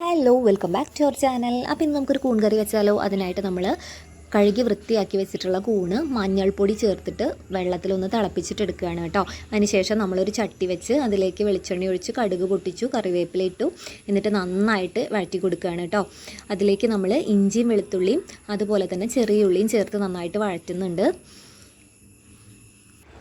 Hello welcome back to our channel അപ്പോൾ ഇന്ന് നമുക്കൊരു കൂൺ കറി വെച്ചാലോ? അതിനായിട്ട് നമ്മൾ കഴുകി വൃത്തിയാക്കി വെച്ചിട്ടുള്ള കൂണ് മഞ്ഞൾപ്പൊടി ചേർത്തിട്ട് വെള്ളത്തിലൊന്ന് തിളപ്പിച്ചിട്ട് എടുക്കുകയാണ് കേട്ടോ. അതിനുശേഷം നമ്മളൊരു ചട്ടി വെച്ച് അതിലേക്ക് വെളിച്ചെണ്ണ ഒഴിച്ച് കടുക് പൊട്ടിച്ചു കറിവേപ്പില ഇട്ടു എന്നിട്ട് നന്നായിട്ട് വഴറ്റി കൊടുക്കുകയാണ് കേട്ടോ. അതിലേക്ക് നമ്മൾ ഇഞ്ചിയും വെളുത്തുള്ളിയും അതുപോലെ തന്നെ ചെറിയ ഉള്ളിയും ചേർത്ത് നന്നായിട്ട് വഴറ്റുന്നുണ്ട്.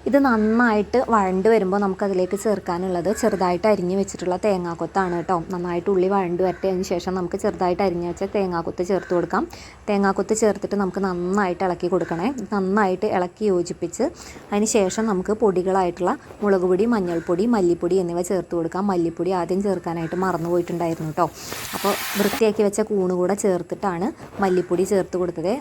ഇത് നന്നായിട്ട് വഴണ്ട് വരുമ്പോൾ നമുക്കതിലേക്ക് ചേർക്കാനുള്ളത് ചെറുതായിട്ട് അരിഞ്ഞ് വെച്ചിട്ടുള്ള തേങ്ങാക്കൊത്താണ് കേട്ടോ. നന്നായിട്ട് ഉള്ളി വഴണ്ട് വരട്ടതിന് ശേഷം നമുക്ക് ചെറുതായിട്ട് അരിഞ്ഞ് വെച്ച തേങ്ങാക്കൊത്ത് ചേർത്ത് കൊടുക്കാം. തേങ്ങാക്കൊത്ത് ചേർത്തിട്ട് നമുക്ക് നന്നായിട്ട് ഇളക്കി കൊടുക്കണേ. നന്നായിട്ട് ഇളക്കി യോജിപ്പിച്ച് അതിന് ശേഷം നമുക്ക് പൊടികളായിട്ടുള്ള മുളക് പൊടി മഞ്ഞൾപ്പൊടി മല്ലിപ്പൊടി എന്നിവ ചേർത്ത് കൊടുക്കാം. മല്ലിപ്പൊടി ആദ്യം ചേർക്കാനായിട്ട് മറന്നു പോയിട്ടുണ്ടായിരുന്നു കേട്ടോ. അപ്പോൾ വൃത്തിയാക്കി വെച്ച കൂണ് കൂടെ ചേർത്തിട്ടാണ് മല്ലിപ്പൊടി ചേർത്ത് കൊടുത്തത്.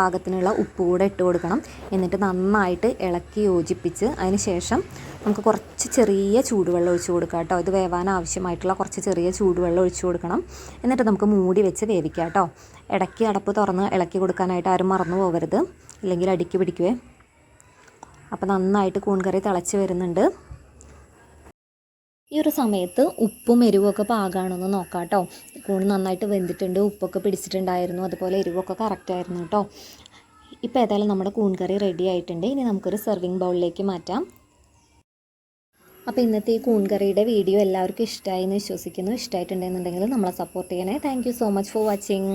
പാകത്തിനുള്ള ഉപ്പ് കൂടെ ഇട്ട് കൊടുക്കണം. എന്നിട്ട് നന്നായിട്ട് ഇളക്കി യോജിപ്പിച്ച് അതിന് ശേഷം നമുക്ക് കുറച്ച് ചെറിയ ചൂടുവെള്ളം ഒഴിച്ച് കൊടുക്കാം കേട്ടോ. ഇത് വേവാൻ ആവശ്യമായിട്ടുള്ള കുറച്ച് ചെറിയ ചൂടുവെള്ളം ഒഴിച്ച് കൊടുക്കണം. എന്നിട്ട് നമുക്ക് മൂടി വെച്ച് വേവിക്കാം കേട്ടോ. ഇടയ്ക്ക് അടപ്പ് തുറന്ന് ഇളക്കി കൊടുക്കാനായിട്ട് ആരും മറന്നു പോകരുത്. ഇല്ലെങ്കിൽ അടിക്ക് പിടിക്കുവേ. അപ്പോൾ നന്നായിട്ട് കൂൺകറി തിളച്ച് വരുന്നുണ്ട്. ഈ ഒരു സമയത്ത് ഉപ്പും എരിവൊക്കെ പാകാണെന്ന് നോക്കാം കേട്ടോ. കൂൺ നന്നായിട്ട് വെന്തിട്ടുണ്ട്. ഉപ്പൊക്കെ പിടിച്ചിട്ടുണ്ടായിരുന്നു. അതുപോലെ എരിവൊക്കെ കറക്റ്റായിരുന്നു കേട്ടോ. ഇപ്പോൾ ഏതായാലും നമ്മുടെ കൂൺ കറി റെഡി ആയിട്ടുണ്ട്. ഇനി നമുക്കൊരു സെർവിങ് ബൗളിലേക്ക് മാറ്റാം. അപ്പോൾ ഇന്നത്തെ ഈ കൂൺ കറിയുടെ വീഡിയോ എല്ലാവർക്കും ഇഷ്ടമായി എന്ന് വിശ്വസിക്കുന്നു. ഇഷ്ടമായിട്ടുണ്ടെന്നുണ്ടെങ്കിൽ നമ്മളെ സപ്പോർട്ട് ചെയ്യണേ. Thank so much for watching